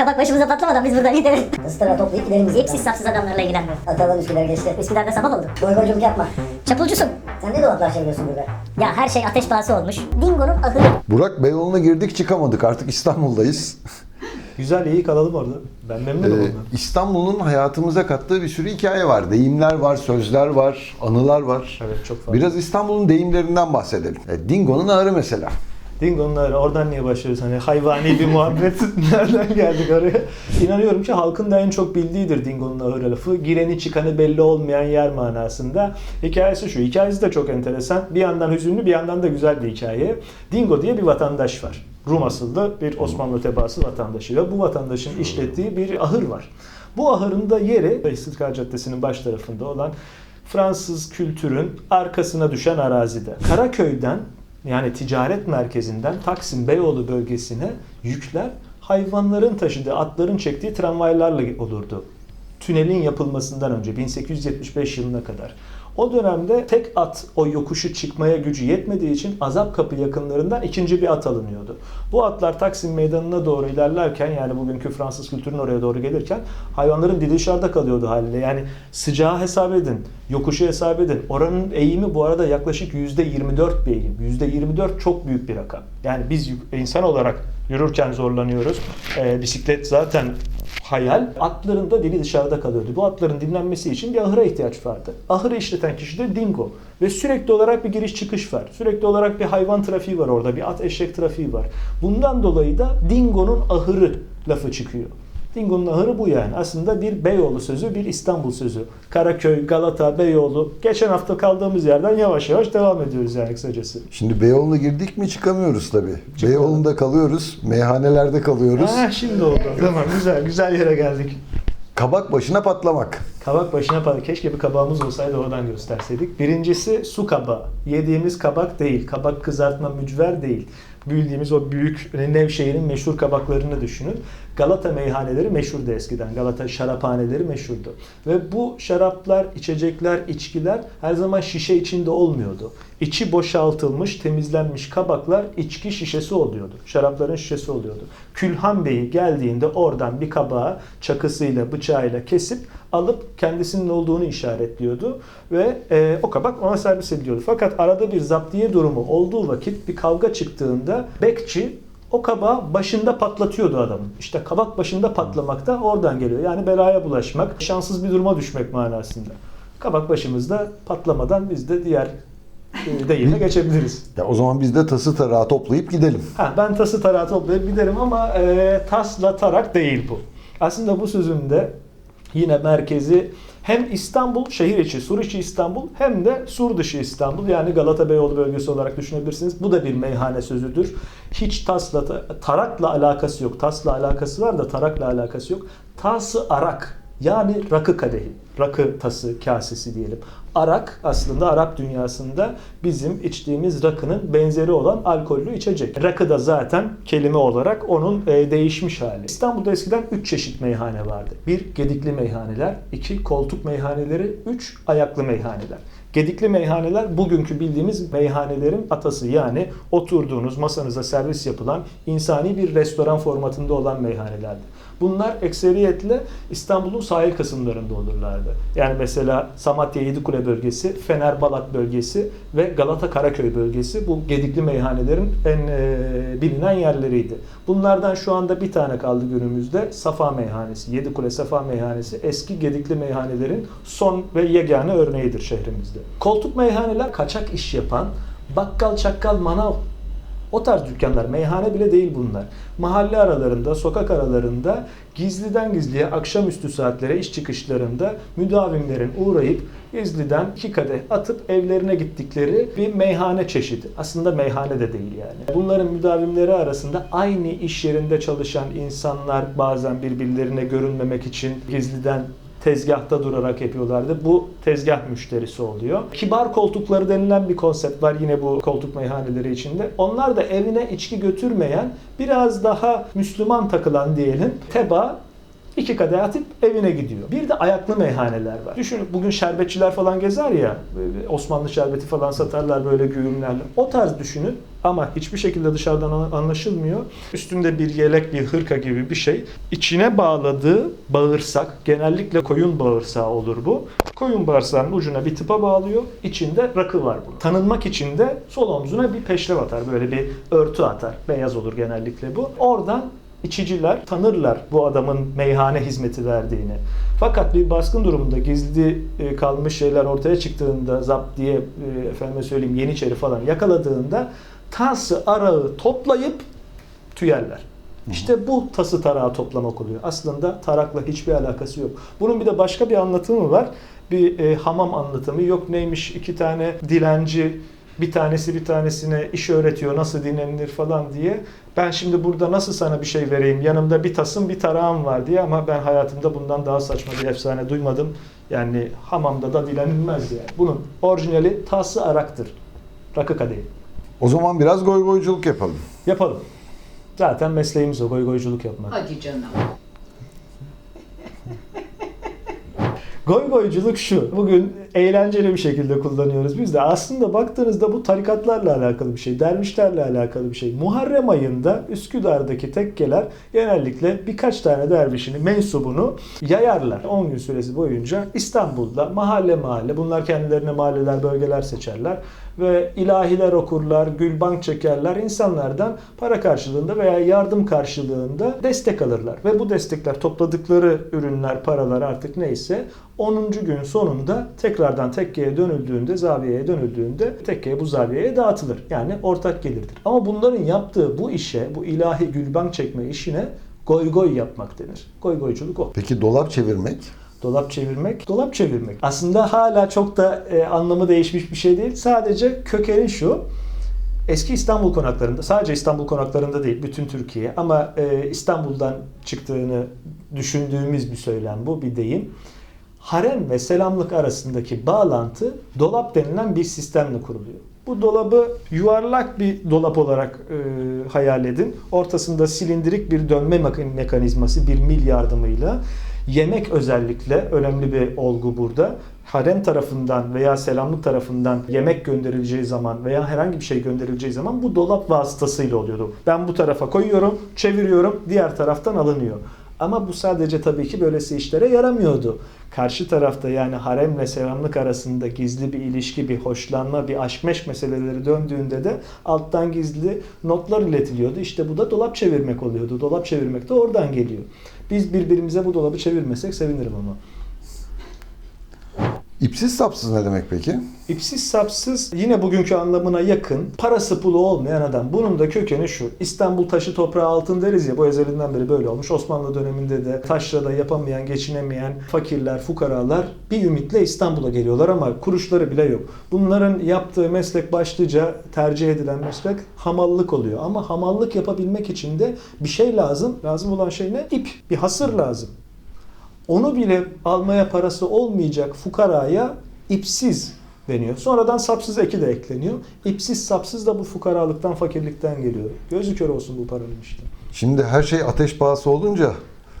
Kabak başımıza patlamadan biz buradan gidelim. Istıra toplayıp gidelim biz. Hepsi safsız adamlarla ilgilenmiyor. Atalan Üsküdar geçti. Üsküdar'da sabah oldu. Boygonculuk yapma. Çapulcusun. Sen ne dolaplar çeviriyorsun burada? Ya her şey ateş pahası olmuş. Dingo'nun ahırı. Burak Beyoğlu'na girdik çıkamadık. Artık İstanbul'dayız. Güzel iyi kalalım orada. Ben memnunum Ee, ondan. İstanbul'un hayatımıza kattığı bir sürü hikaye var. Deyimler var, sözler var, anılar var. Evet çok fazla. Biraz İstanbul'un deyimlerinden bahsedelim. E, Dingo'nun ağrı mesela. Dingo'nun ağrı. Oradan niye başlıyoruz? Hani hayvani bir muhabbet. Nereden geldik oraya? İnanıyorum ki halkın da en çok bildiğidir Dingo'nun ağrı lafı. Gireni çıkanı belli olmayan yer manasında. Hikayesi şu. Hikayesi de çok enteresan. Bir yandan hüzünlü bir yandan da güzel bir hikaye. Dingo diye bir vatandaş var. Rum asıllı bir Osmanlı tebaası vatandaşı ve bu vatandaşın işlettiği bir ahır var. Bu ahırın da yeri İstiklal Caddesi'nin baş tarafında olan Fransız kültürün arkasına düşen arazide. Karaköy'den yani ticaret merkezinden Taksim Beyoğlu bölgesine yükler hayvanların taşıdığı, atların çektiği tramvaylarla olurdu. Tünelin yapılmasından önce 1875 yılına kadar. O dönemde tek at o yokuşu çıkmaya gücü yetmediği için Azap Kapı yakınlarından ikinci bir at alınıyordu. Bu atlar Taksim Meydanı'na doğru ilerlerken yani bugünkü Fransız kültürünün oraya doğru gelirken hayvanların dili dışarıda kalıyordu haliyle. Yani sıcağı hesap edin, yokuşu hesap edin. Oranın eğimi bu arada yaklaşık %24 bir eğim. %24 çok büyük bir rakam. Yani biz insan olarak yürürken zorlanıyoruz. Ee, bisiklet zaten hayal. Atların da dili dışarıda kalıyordu. Bu atların dinlenmesi için bir ahıra ihtiyaç vardı. Ahırı işleten kişi de dingo. Ve sürekli olarak bir giriş çıkış var. Sürekli olarak bir hayvan trafiği var orada. Bir at eşek trafiği var. Bundan dolayı da dingonun ahırı lafı çıkıyor. Dingo'nun ahırı bu yani. Aslında bir Beyoğlu sözü, bir İstanbul sözü. Karaköy, Galata, Beyoğlu. Geçen hafta kaldığımız yerden yavaş yavaş devam ediyoruz yani kısacası. Şimdi Beyoğlu'na girdik mi çıkamıyoruz tabii. Beyoğlu'nda kalıyoruz, meyhanelerde kalıyoruz. Ha, şimdi oldu. Tamam güzel, güzel yere geldik. Kabak başına patlamak. Kabak başına para. Keşke bir kabağımız olsaydı oradan gösterseydik. Birincisi su kabağı. Yediğimiz kabak değil. Kabak kızartma mücver değil. Bildiğimiz o büyük Nevşehir'in meşhur kabaklarını düşünün. Galata meyhaneleri meşhurdu eskiden. Galata şaraphaneleri meşhurdu. Ve bu şaraplar, içecekler, içkiler her zaman şişe içinde olmuyordu. İçi boşaltılmış, temizlenmiş kabaklar içki şişesi oluyordu. Şarapların şişesi oluyordu. Külhan Bey'i geldiğinde oradan bir kabağı çakısıyla, bıçağıyla kesip alıp kendisinin olduğunu işaretliyordu ve e, o kabak ona servis ediliyordu. Fakat arada bir zaptiye durumu olduğu vakit bir kavga çıktığında bekçi o kabağı başında patlatıyordu adamın. İşte kabak başında patlamak da oradan geliyor. Yani belaya bulaşmak, şanssız bir duruma düşmek manasında. Kabak başımızda patlamadan biz de diğer e, deyime geçebiliriz. Ya o zaman biz de tası tarağı toplayıp gidelim. Ha, ben tası tarağı toplayıp giderim ama e, tasla tarak değil bu. Aslında bu sözün de yine merkezi hem İstanbul, şehir içi, sur içi İstanbul hem de sur dışı İstanbul yani Galata Beyoğlu bölgesi olarak düşünebilirsiniz. Bu da bir meyhane sözüdür. Hiç tasla, tarakla alakası yok. Tasla alakası var da tarakla alakası yok. Tası arak yani rakı kadehi, rakı tası, kasesi diyelim. Arak aslında Arap dünyasında bizim içtiğimiz rakının benzeri olan alkollü içecek. Rakı da zaten kelime olarak onun e, değişmiş hali. İstanbul'da eskiden 3 çeşit meyhane vardı. Bir gedikli meyhaneler, iki koltuk meyhaneleri, üç ayaklı meyhaneler. Gedikli meyhaneler bugünkü bildiğimiz meyhanelerin atası yani oturduğunuz masanıza servis yapılan insani bir restoran formatında olan meyhanelerdi. Bunlar ekseriyetle İstanbul'un sahil kısımlarında olurlardı. Yani mesela Samatya Yedikule bölgesi, Fener Balat bölgesi ve Galata Karaköy bölgesi bu gedikli meyhanelerin en e, bilinen yerleriydi. Bunlardan şu anda bir tane kaldı günümüzde Safa Meyhanesi, Yedikule Safa Meyhanesi eski gedikli meyhanelerin son ve yegane örneğidir şehrimizde. Koltuk meyhaneler kaçak iş yapan, bakkal çakkal manav o tarz dükkanlar, meyhane bile değil bunlar. Mahalle aralarında, sokak aralarında gizliden gizliye akşamüstü saatlere iş çıkışlarında müdavimlerin uğrayıp gizliden iki kadeh atıp evlerine gittikleri bir meyhane çeşidi. Aslında meyhane de değil yani. Bunların müdavimleri arasında aynı iş yerinde çalışan insanlar bazen birbirlerine görünmemek için gizliden tezgahta durarak yapıyorlardı. Bu tezgah müşterisi oluyor. Kibar koltukları denilen bir konsept var yine bu koltuk meyhaneleri içinde. Onlar da evine içki götürmeyen, biraz daha Müslüman takılan diyelim, teba iki kadeh atıp evine gidiyor. Bir de ayaklı meyhaneler var. Düşünün bugün şerbetçiler falan gezer ya, Osmanlı şerbeti falan satarlar böyle güğümlerle. O tarz düşünün. ama hiçbir şekilde dışarıdan an- anlaşılmıyor. Üstünde bir yelek, bir hırka gibi bir şey. İçine bağladığı bağırsak, genellikle koyun bağırsağı olur bu. Koyun bağırsağının ucuna bir tıpa bağlıyor. İçinde rakı var bunun. Tanınmak için de sol omzuna bir peşrev atar. Böyle bir örtü atar. Beyaz olur genellikle bu. Oradan içiciler tanırlar bu adamın meyhane hizmeti verdiğini. Fakat bir baskın durumunda gizli e, kalmış şeyler ortaya çıktığında zap diye e, efendime söyleyeyim yeniçeri falan yakaladığında tası arağı toplayıp tüyerler. İşte bu tası tarağı toplamak oluyor. Aslında tarakla hiçbir alakası yok. Bunun bir de başka bir anlatımı var. Bir e, hamam anlatımı. Yok neymiş iki tane dilenci bir tanesi bir tanesine iş öğretiyor nasıl dinlenilir falan diye. Ben şimdi burada nasıl sana bir şey vereyim? Yanımda bir tasım bir tarağım var diye ama ben hayatımda bundan daha saçma bir efsane duymadım. Yani hamamda da dilenilmez yani. Bunun orijinali tası araktır. Rakı kadehi. O zaman biraz goy goyculuk yapalım. Yapalım. Zaten mesleğimiz o goy goyculuk yapmak. Hadi canım. Goy goyculuk şu. Bugün eğlenceli bir şekilde kullanıyoruz biz de. Aslında baktığınızda bu tarikatlarla alakalı bir şey, dervişlerle alakalı bir şey. Muharrem ayında Üsküdar'daki tekkeler genellikle birkaç tane dervişini, mensubunu yayarlar. 10 gün süresi boyunca İstanbul'da mahalle mahalle, bunlar kendilerine mahalleler, bölgeler seçerler ve ilahiler okurlar, gülbank çekerler. insanlardan para karşılığında veya yardım karşılığında destek alırlar. Ve bu destekler topladıkları ürünler, paralar artık neyse 10. gün sonunda tekrardan tekkeye dönüldüğünde, zaviyeye dönüldüğünde tekkeye bu zaviyeye dağıtılır. Yani ortak gelirdir. Ama bunların yaptığı bu işe, bu ilahi gülbank çekme işine goy goy yapmak denir. Goy goyculuk o. Peki dolap çevirmek? Dolap çevirmek, dolap çevirmek. Aslında hala çok da e, anlamı değişmiş bir şey değil. Sadece kökeni şu. Eski İstanbul konaklarında, sadece İstanbul konaklarında değil, bütün Türkiye ama e, İstanbul'dan çıktığını düşündüğümüz bir söylem bu, bir deyim. Harem ve selamlık arasındaki bağlantı dolap denilen bir sistemle kuruluyor. Bu dolabı yuvarlak bir dolap olarak e, hayal edin. Ortasında silindirik bir dönme mek- mekanizması bir mil yardımıyla yemek özellikle önemli bir olgu burada. Harem tarafından veya selamlık tarafından yemek gönderileceği zaman veya herhangi bir şey gönderileceği zaman bu dolap vasıtasıyla oluyordu. Ben bu tarafa koyuyorum, çeviriyorum, diğer taraftan alınıyor. Ama bu sadece tabii ki böylesi işlere yaramıyordu. Karşı tarafta yani haremle selamlık arasında gizli bir ilişki, bir hoşlanma, bir aşk meşk meseleleri döndüğünde de alttan gizli notlar iletiliyordu. İşte bu da dolap çevirmek oluyordu. Dolap çevirmek de oradan geliyor. Biz birbirimize bu dolabı çevirmesek sevinirim ama. İpsiz sapsız ne demek peki? İpsiz sapsız yine bugünkü anlamına yakın parası pulu olmayan adam. Bunun da kökeni şu. İstanbul taşı toprağı altın deriz ya bu ezelinden beri böyle olmuş. Osmanlı döneminde de taşrada yapamayan, geçinemeyen fakirler, fukaralar bir ümitle İstanbul'a geliyorlar ama kuruşları bile yok. Bunların yaptığı meslek başlıca tercih edilen meslek hamallık oluyor. Ama hamallık yapabilmek için de bir şey lazım. Lazım olan şey ne? İp. Bir hasır lazım. Onu bile almaya parası olmayacak fukaraya ipsiz deniyor. Sonradan sapsız eki de ekleniyor. İpsiz sapsız da bu fukaralıktan, fakirlikten geliyor. Gözü kör olsun bu paranın işte. Şimdi her şey ateş pahası olunca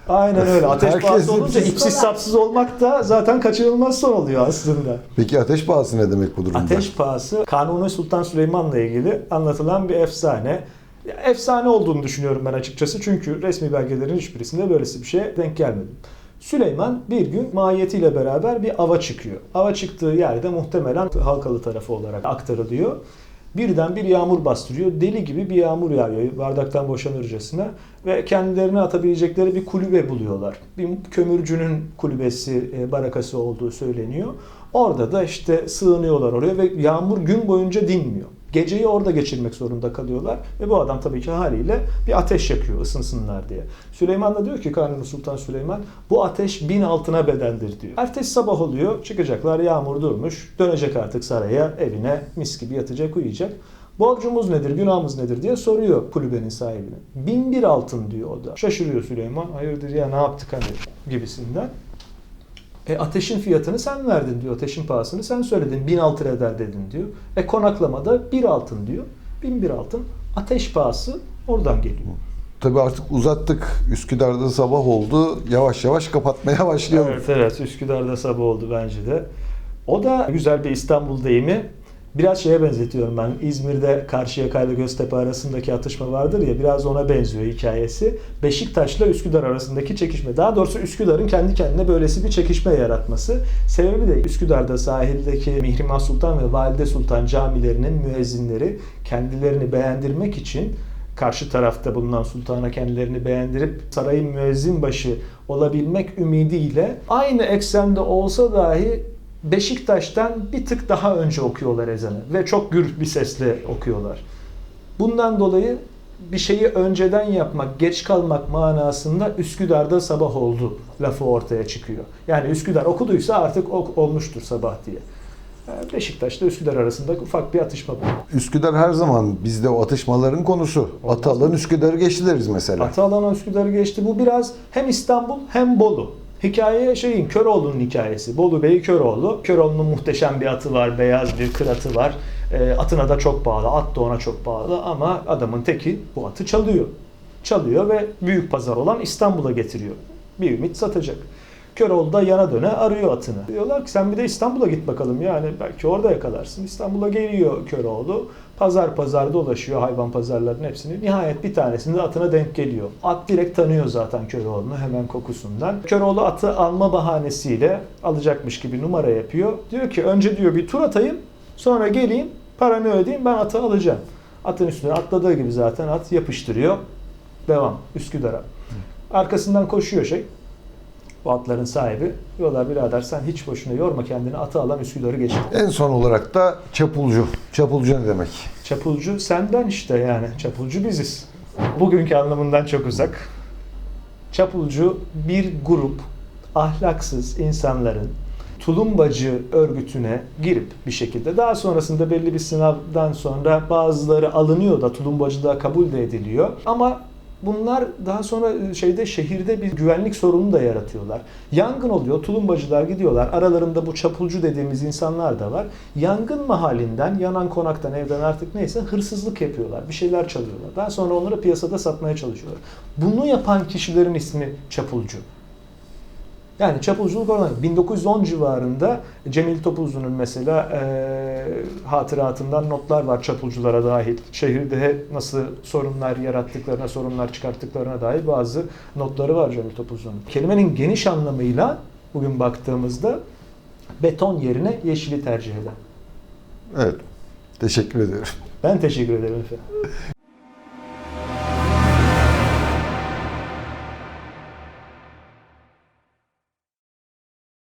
Aynen öyle. Ateş Herkes pahası olunca ipsiz- sapsız olmak da zaten kaçınılmaz son oluyor aslında. peki ateş pahası ne demek bu durumda? Ateş pahası Kanuni Sultan Süleyman'la ilgili anlatılan bir efsane. Efsane olduğunu düşünüyorum ben açıkçası çünkü resmi belgelerin hiçbirisinde böylesi bir şeye denk gelmedim. Süleyman bir gün mahiyetiyle beraber bir ava çıkıyor. Ava çıktığı yerde muhtemelen Halkalı tarafı olarak aktarılıyor. Birden bir yağmur bastırıyor. Deli gibi bir yağmur yağıyor bardaktan boşanırcasına. Ve kendilerine atabilecekleri bir kulübe buluyorlar. Bir kömürcünün kulübesi, e, barakası olduğu söyleniyor. Orada da işte sığınıyorlar oraya ve yağmur gün boyunca dinmiyor. Geceyi orada geçirmek zorunda kalıyorlar ve bu adam tabii ki haliyle bir ateş yakıyor ısınsınlar diye. Süleyman da diyor ki Kanuni Sultan Süleyman bu ateş bin altına bedeldir diyor. Ertesi sabah oluyor çıkacaklar yağmur durmuş dönecek artık saraya evine mis gibi yatacak uyuyacak. Borcumuz nedir, günahımız nedir diye soruyor kulübenin sahibine. Bin bir altın diyor o da. Şaşırıyor Süleyman. Hayırdır ya ne yaptık hani gibisinden. E ateşin fiyatını sen verdin diyor. Ateşin pahasını sen söyledin. Bin altın eder dedin diyor. E konaklamada bir altın diyor. Bin bir altın. Ateş pahası oradan geliyor. Tabii artık uzattık. Üsküdar'da sabah oldu. Yavaş yavaş kapatmaya başlayalım. Evet evet Üsküdar'da sabah oldu bence de. O da güzel bir İstanbul deyimi. Biraz şeye benzetiyorum ben. İzmir'de Karşıyaka ile Göztepe arasındaki atışma vardır ya biraz ona benziyor hikayesi. Beşiktaş'la Üsküdar arasındaki çekişme. Daha doğrusu Üsküdar'ın kendi kendine böylesi bir çekişme yaratması. Sebebi de Üsküdar'da sahildeki Mihrimah Sultan ve Valide Sultan camilerinin müezzinleri kendilerini beğendirmek için karşı tarafta bulunan sultana kendilerini beğendirip sarayın müezzin başı olabilmek ümidiyle aynı eksende olsa dahi Beşiktaş'tan bir tık daha önce okuyorlar ezanı ve çok gür bir sesle okuyorlar. Bundan dolayı bir şeyi önceden yapmak, geç kalmak manasında Üsküdar'da sabah oldu lafı ortaya çıkıyor. Yani Üsküdar okuduysa artık ok olmuştur sabah diye. Ee, Beşiktaş'ta Üsküdar arasında ufak bir atışma bu. Üsküdar her zaman bizde o atışmaların konusu. Atalan Üsküdar'ı geçti deriz mesela. Atalan Üsküdar'ı geçti. Bu biraz hem İstanbul hem Bolu. Hikaye şeyin Köroğlu'nun hikayesi. Bolu Bey Köroğlu. Köroğlu'nun muhteşem bir atı var. Beyaz bir kıratı var. E, atına da çok bağlı. At da ona çok bağlı ama adamın teki bu atı çalıyor. Çalıyor ve büyük pazar olan İstanbul'a getiriyor. Bir ümit satacak. Köroğlu da yana döne arıyor atını. Diyorlar ki sen bir de İstanbul'a git bakalım yani belki orada yakalarsın. İstanbul'a geliyor Köroğlu. Pazar pazar dolaşıyor hayvan pazarlarının hepsini. Nihayet bir tanesinde atına denk geliyor. At direkt tanıyor zaten Köroğlu'nu hemen kokusundan. Köroğlu atı alma bahanesiyle alacakmış gibi numara yapıyor. Diyor ki önce diyor bir tur atayım sonra geleyim paramı ödeyeyim ben atı alacağım. Atın üstüne atladığı gibi zaten at yapıştırıyor. Devam Üsküdar'a. Arkasından koşuyor şey. Bu atların sahibi. Diyorlar birader sen hiç boşuna yorma kendini atı alan Üsküdar'ı geçti. En son olarak da çapulcu. Çapulcu ne demek? Çapulcu senden işte yani. Çapulcu biziz. Bugünkü anlamından çok uzak. Çapulcu bir grup ahlaksız insanların tulumbacı örgütüne girip bir şekilde daha sonrasında belli bir sınavdan sonra bazıları alınıyor da tulumbacılığa kabul de ediliyor ama bunlar daha sonra şeyde şehirde bir güvenlik sorunu da yaratıyorlar. Yangın oluyor, tulumbacılar gidiyorlar. Aralarında bu çapulcu dediğimiz insanlar da var. Yangın mahallinden, yanan konaktan, evden artık neyse hırsızlık yapıyorlar. Bir şeyler çalıyorlar. Daha sonra onları piyasada satmaya çalışıyorlar. Bunu yapan kişilerin ismi çapulcu. Yani çapulculuk oradan 1910 civarında Cemil Topuzlu'nun mesela e, hatıratından notlar var çapulculara dahil. Şehirde nasıl sorunlar yarattıklarına, sorunlar çıkarttıklarına dair bazı notları var Cemil Topuzlu'nun. Kelimenin geniş anlamıyla bugün baktığımızda beton yerine yeşili tercih eden. Evet. Teşekkür ediyorum. Ben teşekkür ederim efendim.